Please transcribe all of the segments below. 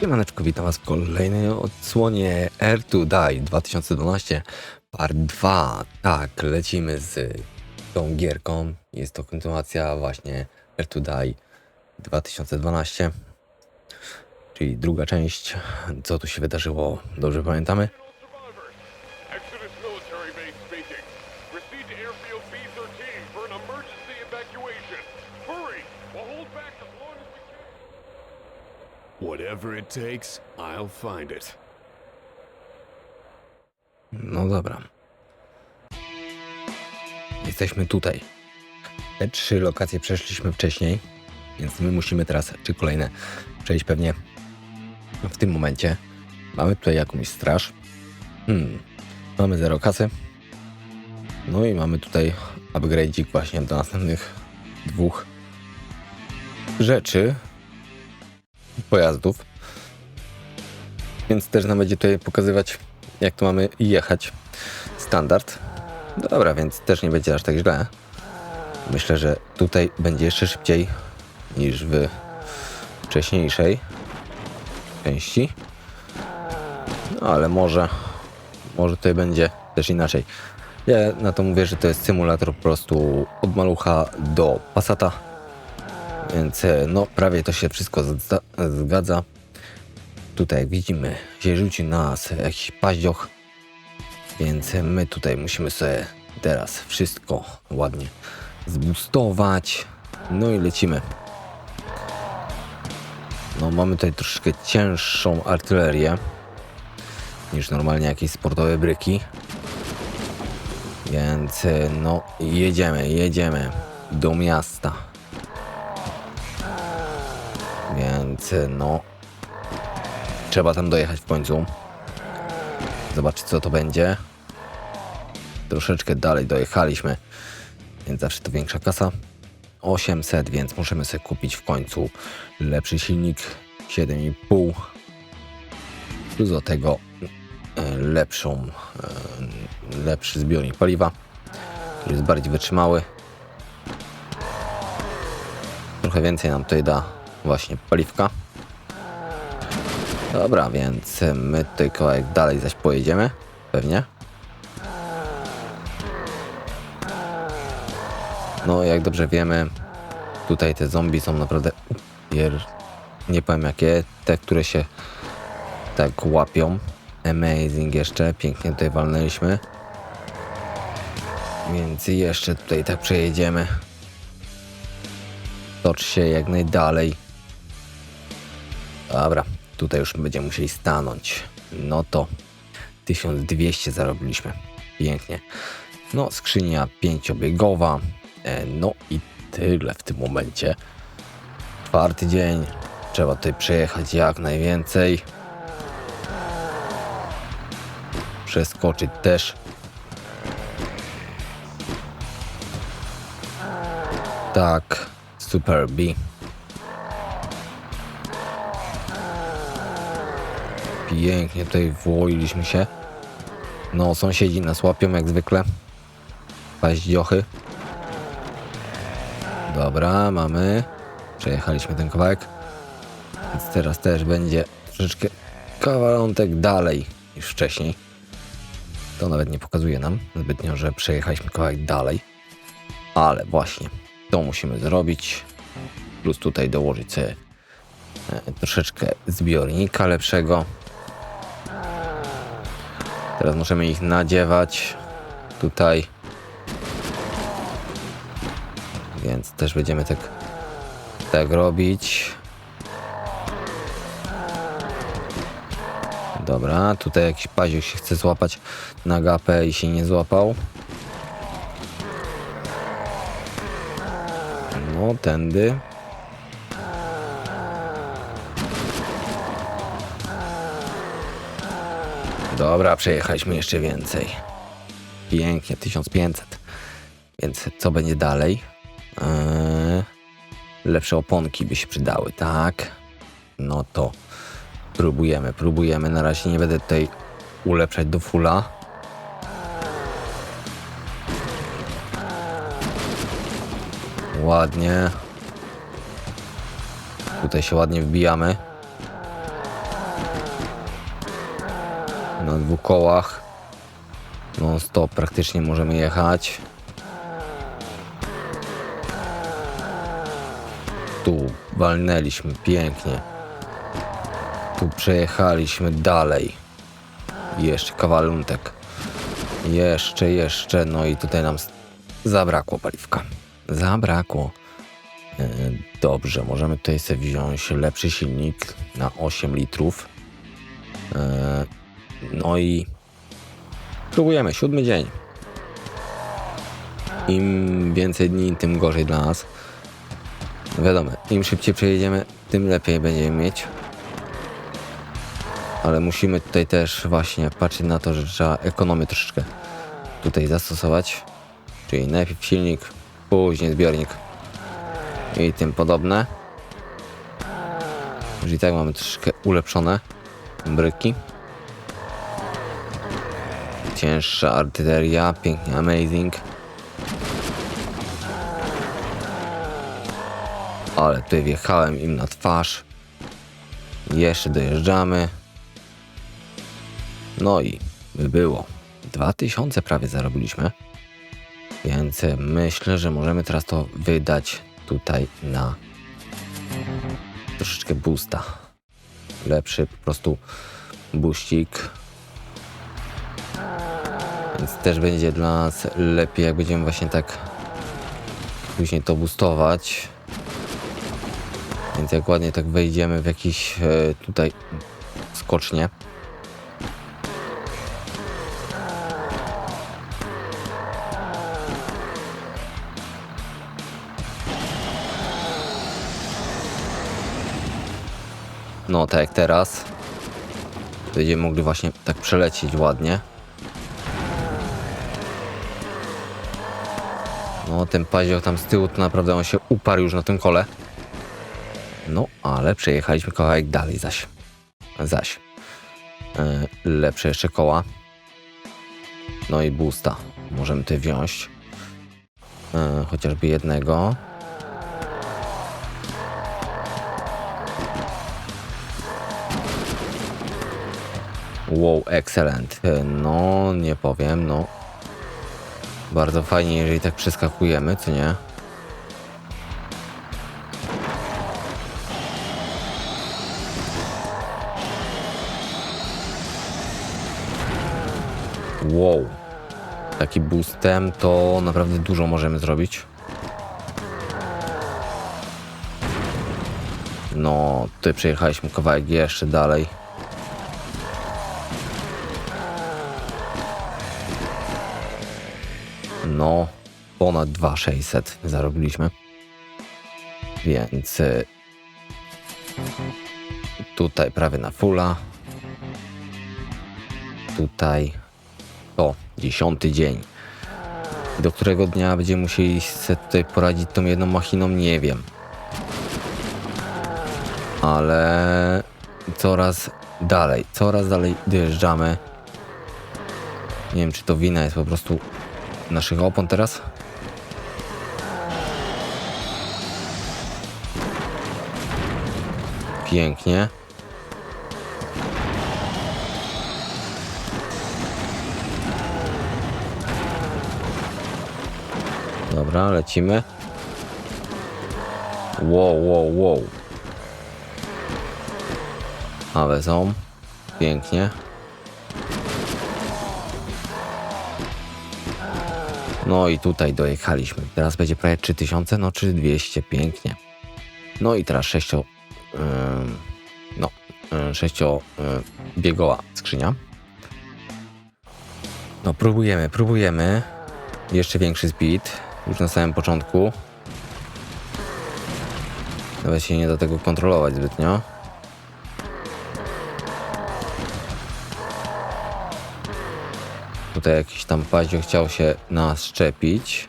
Siemaneczko, witam was w kolejnej odsłonie Air to Die 2012 Part 2. Tak, lecimy z tą gierką. Jest to kontynuacja właśnie Air to Die 2012. Czyli druga część. Co tu się wydarzyło? Dobrze pamiętamy? Whatever it takes, I'll find it. No dobra. Jesteśmy tutaj. Te trzy lokacje przeszliśmy wcześniej, więc my musimy teraz, czy kolejne, przejść pewnie w tym momencie. Mamy tutaj jakąś straż. Hmm. Mamy zero kasy. No i mamy tutaj upgrade'ik właśnie do następnych dwóch rzeczy. Pojazdów. Więc też nam będzie tutaj pokazywać, jak to mamy jechać. Standard. Dobra, więc też nie będzie aż tak źle. Myślę, że tutaj będzie jeszcze szybciej niż w wcześniejszej części. No ale może, może tutaj będzie też inaczej. Ja na to mówię, że to jest symulator po prostu od malucha do Passata. Więc e, no prawie to się wszystko zgadza. Tutaj jak widzimy się rzuci na nas jakiś paździoch. Więc my tutaj musimy sobie teraz wszystko ładnie zbustować. No i lecimy. No mamy tutaj troszkę cięższą artylerię niż normalnie jakieś sportowe bryki. Więc no jedziemy, jedziemy do miasta. Więc no trzeba tam dojechać w końcu. Zobaczyć co to będzie. Troszeczkę dalej dojechaliśmy, więc zawsze to większa kasa. 800, więc możemy sobie kupić w końcu lepszy silnik 7,5 plus do tego e, lepszą, e, lepszy zbiornik paliwa, który jest bardziej wytrzymały. Trochę więcej nam tutaj da właśnie paliwka. Dobra, więc my tutaj kawałek dalej zaś pojedziemy, pewnie. No, jak dobrze wiemy, tutaj te zombie są naprawdę. Nie powiem jakie, te, które się tak łapią. Amazing jeszcze, pięknie tutaj walnęliśmy. Więc jeszcze tutaj tak przejedziemy. Tocz się jak najdalej. Dobra, tutaj już będziemy musieli stanąć. No to 1200 zarobiliśmy. Pięknie. No, skrzynia pięciobiegowa. E, no i tyle w tym momencie. Czwarty dzień. Trzeba tutaj przejechać jak najwięcej. Przeskoczyć też. Tak, Super B. Pięknie tutaj włoiliśmy się. No, sąsiedzi nas łapią jak zwykle. Paździochy. Dobra, mamy. Przejechaliśmy ten kawałek. Więc teraz też będzie troszeczkę kawałek dalej niż wcześniej. To nawet nie pokazuje nam zbytnio, że przejechaliśmy kawałek dalej. Ale właśnie, to musimy zrobić. Plus tutaj dołożyć sobie e, troszeczkę zbiornika lepszego. Teraz możemy ich nadziewać tutaj. Więc też będziemy tak, tak robić. Dobra, tutaj jakiś paziuk się chce złapać na gapę i się nie złapał. No, tędy. Dobra, przejechaliśmy jeszcze więcej. Pięknie, 1500. Więc co będzie dalej? Eee, lepsze oponki by się przydały, tak? No to próbujemy, próbujemy. Na razie nie będę tutaj ulepszać do fulla. Ładnie. Tutaj się ładnie wbijamy. Na dwóch kołach. No stop, praktycznie możemy jechać. Tu walnęliśmy pięknie. Tu przejechaliśmy dalej. Jeszcze kawaluntek. Jeszcze, jeszcze. No i tutaj nam zabrakło paliwka. Zabrakło. E, Dobrze, możemy tutaj sobie wziąć lepszy silnik na 8 litrów. No i próbujemy. Siódmy dzień. Im więcej dni, tym gorzej dla nas. Wiadomo, im szybciej przejedziemy, tym lepiej będziemy mieć. Ale musimy tutaj też właśnie patrzeć na to, że trzeba ekonomię troszeczkę tutaj zastosować. Czyli najpierw silnik, później zbiornik i tym podobne. Czyli tak mamy troszeczkę ulepszone bryki. Cięższa artyleria, pięknie amazing. Ale tutaj wjechałem im na twarz. Jeszcze dojeżdżamy. No i by było. 2000 prawie zarobiliśmy. Więc myślę, że możemy teraz to wydać tutaj na troszeczkę boosta. Lepszy po prostu buścik. Więc też będzie dla nas lepiej, jak będziemy właśnie tak później to boostować. Więc jak ładnie tak wejdziemy w jakiś e, tutaj skocznie. No, tak jak teraz. Będziemy mogli właśnie tak przelecieć ładnie. No, ten pazioch tam z tyłu, to naprawdę on się uparł już na tym kole. No, ale przejechaliśmy kawałek dalej zaś. Zaś. E, lepsze jeszcze koła. No i boosta. Możemy tutaj wziąć. E, chociażby jednego. Wow, excellent. E, No, nie powiem, no. Bardzo fajnie, jeżeli tak przeskakujemy, co nie? Wow. Taki boostem to naprawdę dużo możemy zrobić. No, tutaj przejechaliśmy kawałek jeszcze dalej. No, ponad 2600 zarobiliśmy. Więc y, tutaj prawie na fulla. Tutaj to dziesiąty dzień. Do którego dnia będziemy musieli sobie tutaj poradzić tą jedną machiną, nie wiem. Ale coraz dalej, coraz dalej dojeżdżamy. Nie wiem, czy to wina jest po prostu naszych opon teraz. Pięknie. Dobra, lecimy. Wow, wow, wow. Ale są. Pięknie. No i tutaj dojechaliśmy. Teraz będzie prawie 3000, no czy 200, pięknie. No i teraz 6 ym, no, 6 biegoła skrzynia. No próbujemy, próbujemy. Jeszcze większy speed, już na samym początku. Nawet się nie da tego kontrolować zbytnio. Tutaj jakiś tam pazio chciał się nas szczepić.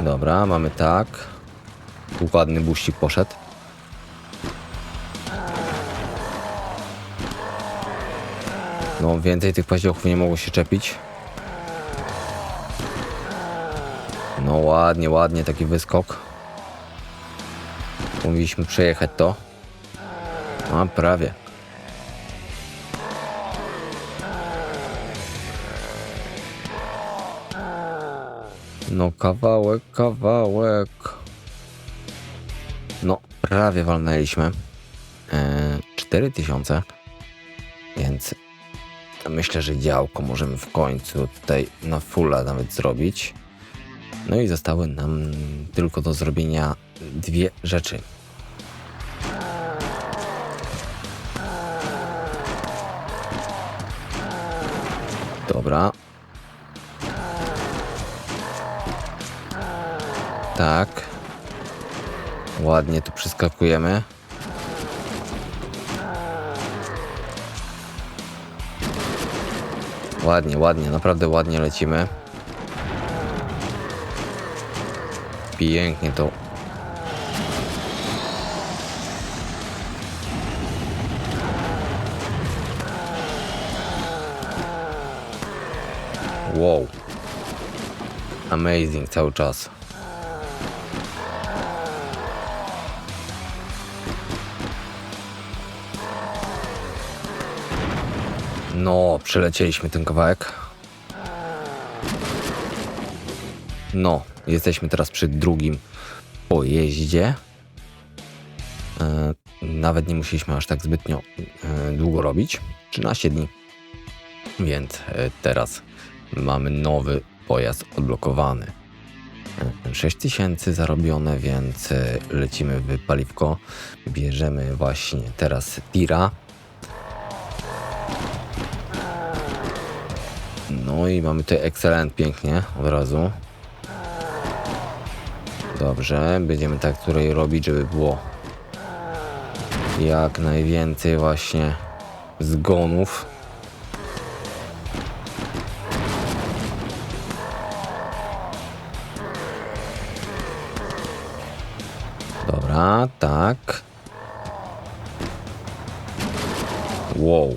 Dobra, mamy tak. Ładny buścik poszedł. No, więcej tych paździochów nie mogło się czepić. No ładnie, ładnie taki wyskok. Mówiliśmy przejechać to. A prawie. No kawałek, kawałek. No, prawie walnęliśmy. E, 4000. Więc myślę, że działko możemy w końcu tutaj na fulla nawet zrobić. No i zostały nam tylko do zrobienia dwie rzeczy. Dobra. Tak. Ładnie tu przeskakujemy. Ładnie, ładnie, naprawdę ładnie lecimy. Pięknie to. Wow. Amazing cały czas. No, przelecieliśmy ten kawałek. No, jesteśmy teraz przy drugim pojeździe. E, nawet nie musieliśmy aż tak zbytnio e, długo robić. 13 dni. Więc e, teraz mamy nowy pojazd odblokowany. E, 6000 zarobione, więc lecimy w paliwko. Bierzemy właśnie teraz tira. No i mamy tutaj excellent pięknie od razu. Dobrze, będziemy tak tutaj robić, żeby było jak najwięcej właśnie zgonów. Dobra, tak. Wow.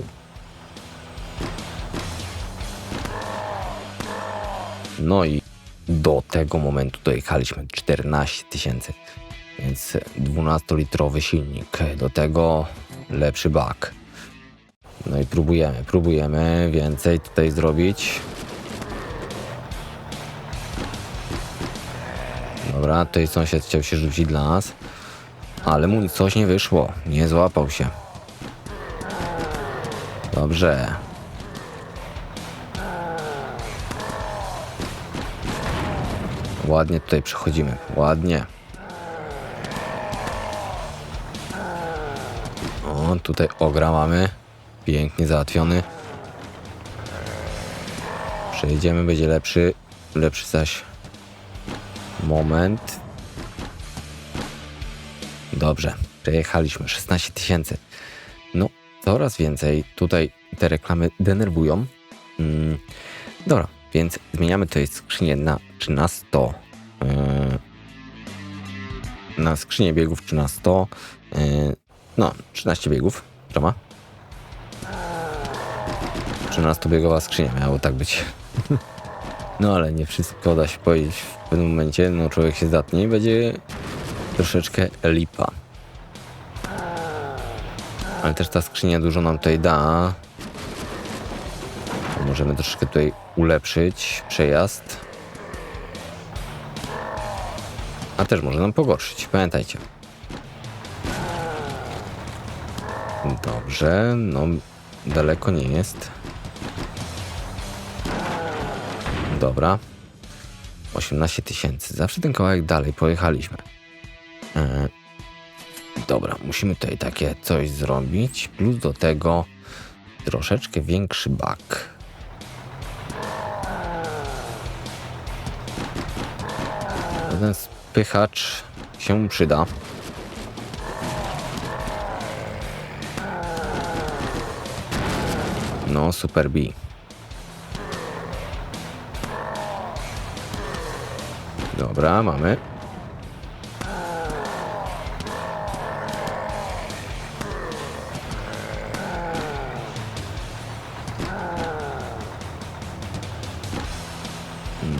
No i do tego momentu dojechaliśmy 14 tysięcy, więc 12-litrowy silnik, do tego lepszy bak. No i próbujemy, próbujemy więcej tutaj zrobić. Dobra, tutaj sąsiad chciał się rzucić dla nas, ale mu coś nie wyszło, nie złapał się. Dobrze, Ładnie tutaj przechodzimy. Ładnie. O, tutaj ogra mamy. Pięknie załatwiony. Przejdziemy, będzie lepszy. Lepszy zaś moment. Dobrze, przejechaliśmy 16 tysięcy. No, coraz więcej tutaj te reklamy denerwują. Mm, dobra, więc zmieniamy tutaj skrzynię na 13. Yy, na skrzynię biegów 13. Yy, no, 13 biegów. Troma. 13-biegowa skrzynia miało tak być. No ale nie wszystko da się powiedzieć w pewnym momencie. No człowiek się zatnie i będzie troszeczkę lipa. Ale też ta skrzynia dużo nam tutaj da. Możemy troszeczkę tutaj ulepszyć przejazd. A też może nam pogorszyć, pamiętajcie. Dobrze, no daleko nie jest. Dobra. 18 tysięcy. Zawsze ten kawałek dalej pojechaliśmy. E, dobra, musimy tutaj takie coś zrobić. Plus do tego troszeczkę większy bak. Ten spychacz się przyda. No, super B. Dobra, mamy.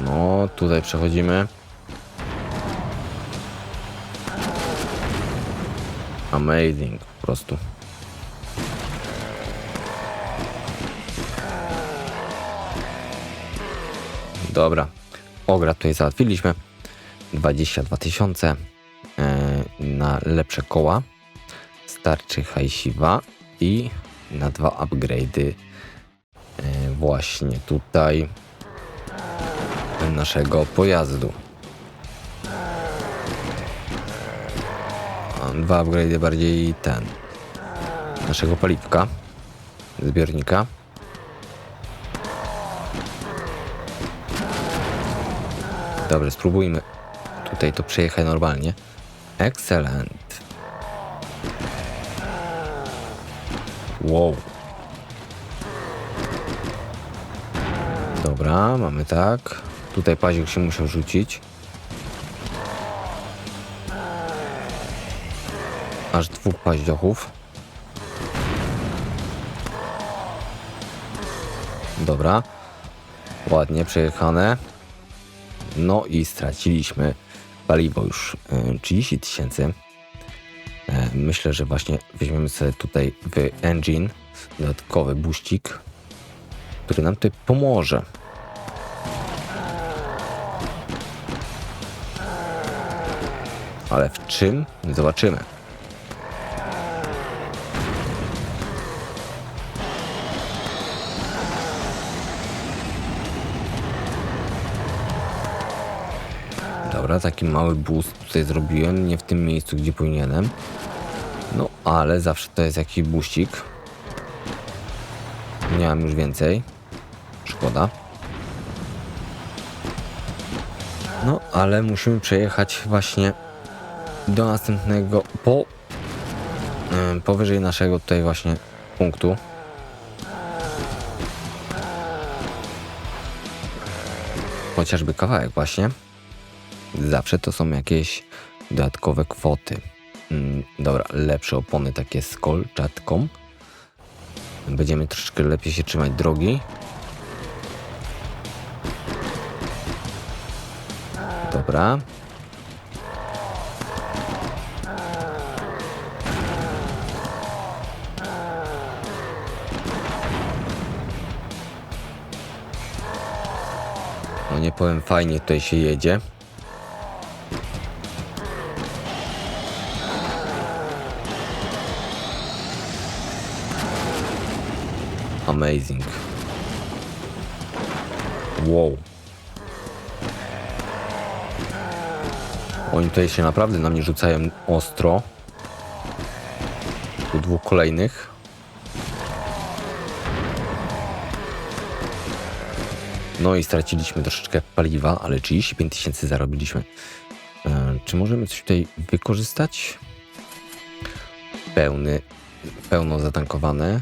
No, tutaj przechodzimy. Amazing po prostu. Dobra. Ogra tutaj załatwiliśmy. 22 tysiące e, na lepsze koła. Starczy hajsiwa i na dwa upgrade'y e, właśnie tutaj naszego pojazdu. Dwa upgrade'y bardziej ten naszego paliwka zbiornika. Dobra, spróbujmy tutaj to przejechać normalnie. Excellent. Wow. Dobra, mamy tak. Tutaj pazik się musiał rzucić. Aż dwóch paździochów. Dobra. Ładnie przejechane. No i straciliśmy paliwo już y, 30 tysięcy. E, Myślę, że właśnie weźmiemy sobie tutaj w engine dodatkowy buścik, który nam tutaj pomoże. Ale w czym? Zobaczymy. Dobra, taki mały boost tutaj zrobiłem, nie w tym miejscu, gdzie powinienem. No, ale zawsze to jest jakiś buścik. Nie mam już więcej. Szkoda. No, ale musimy przejechać właśnie do następnego, po em, powyżej naszego tutaj właśnie punktu. Chociażby kawałek właśnie. Zawsze to są jakieś dodatkowe kwoty. Mm, dobra, lepsze opony takie z kolczatką. Będziemy troszeczkę lepiej się trzymać drogi. Dobra. No nie powiem, fajnie tutaj się jedzie. Amazing. Wow. Oni tutaj się naprawdę na mnie rzucają ostro. Tu dwóch kolejnych. No i straciliśmy troszeczkę paliwa, ale 35 tysięcy zarobiliśmy. E, czy możemy coś tutaj wykorzystać? Pełny, pełno zatankowane.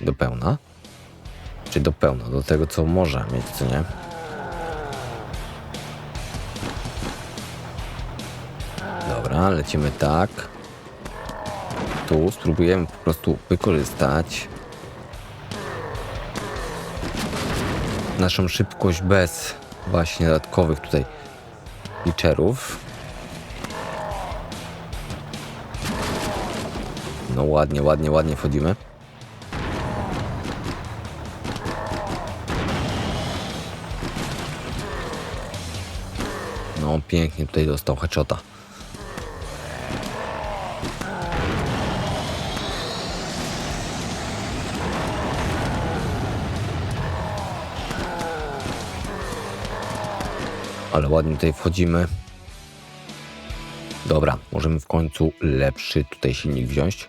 Do pełna. Czy do pełna, do tego co może mieć, co nie? Dobra, lecimy tak. Tu spróbujemy po prostu wykorzystać naszą szybkość bez właśnie dodatkowych tutaj liczerów. No ładnie, ładnie, ładnie wchodzimy. Pięknie tutaj dostał heczota. Ale ładnie tutaj wchodzimy. Dobra, możemy w końcu lepszy tutaj silnik wziąć.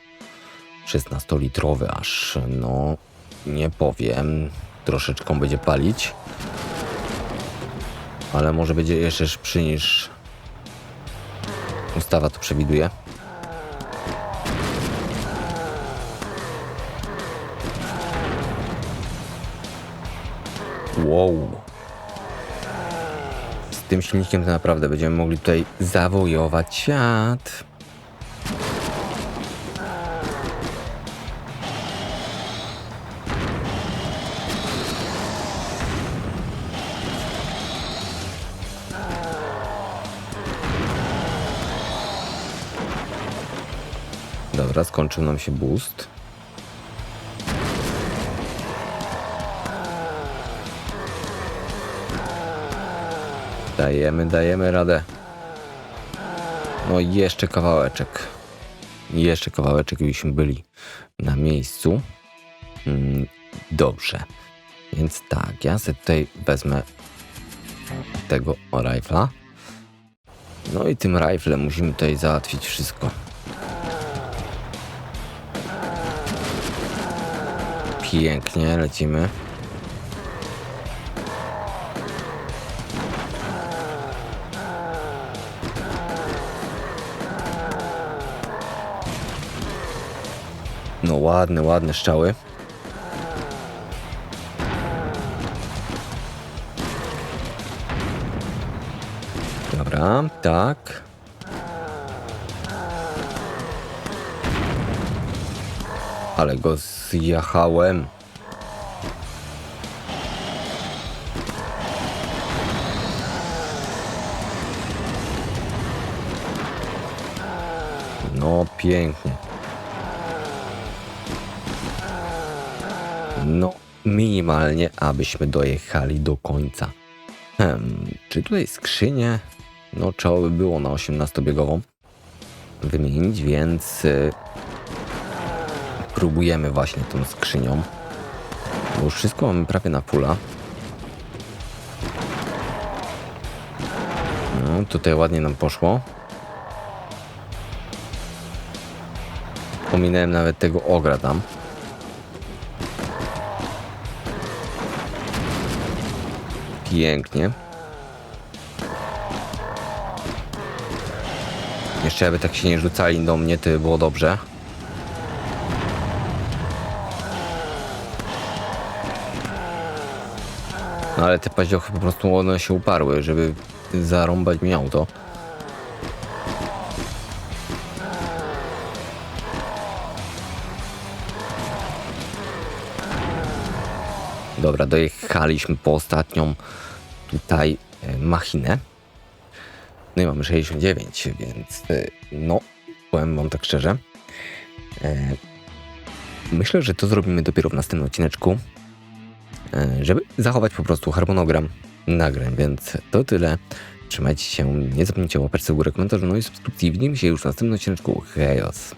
16-litrowy aż, no nie powiem, troszeczkę będzie palić. Ale może będzie jeszcze szybszy niż ustawa to przewiduje. Wow. Z tym silnikiem to naprawdę będziemy mogli tutaj zawojować świat. Dobra, skończył nam się boost. Dajemy, dajemy radę. No i jeszcze kawałeczek. Jeszcze kawałeczek, byśmy byli na miejscu. Mm, Dobrze. Więc tak, ja sobie tutaj wezmę tego rifla. No i tym riflem musimy tutaj załatwić wszystko. Pięknie, lecimy. No ładne, ładne strzały. Dobra, tak. Ale go zjachałem. No, pięknie. No, minimalnie, abyśmy dojechali do końca. Hmm, czy tutaj skrzynię? No, trzeba by było na 18-biegową wymienić, więc y, próbujemy właśnie tą skrzynią. Bo już wszystko mamy prawie na pula. No, tutaj ładnie nam poszło. Pominąłem nawet tego ogra tam. Pięknie. Jeszcze aby tak się nie rzucali do mnie, to by było dobrze. No ale te paździochy po prostu one się uparły, żeby zarąbać mi auto. Dobra, dojechaliśmy po ostatnią tutaj e, machinę. No i mamy 69, więc e, no, powiem wam tak szczerze. E, myślę, że to zrobimy dopiero w następnym odcineczku, żeby zachować po prostu harmonogram nagrań, więc to tyle. Trzymajcie się, nie zapomnijcie o łapeczce w górę, no i subskrypcji. Widzimy się już w następnym odcineczku. Hejos!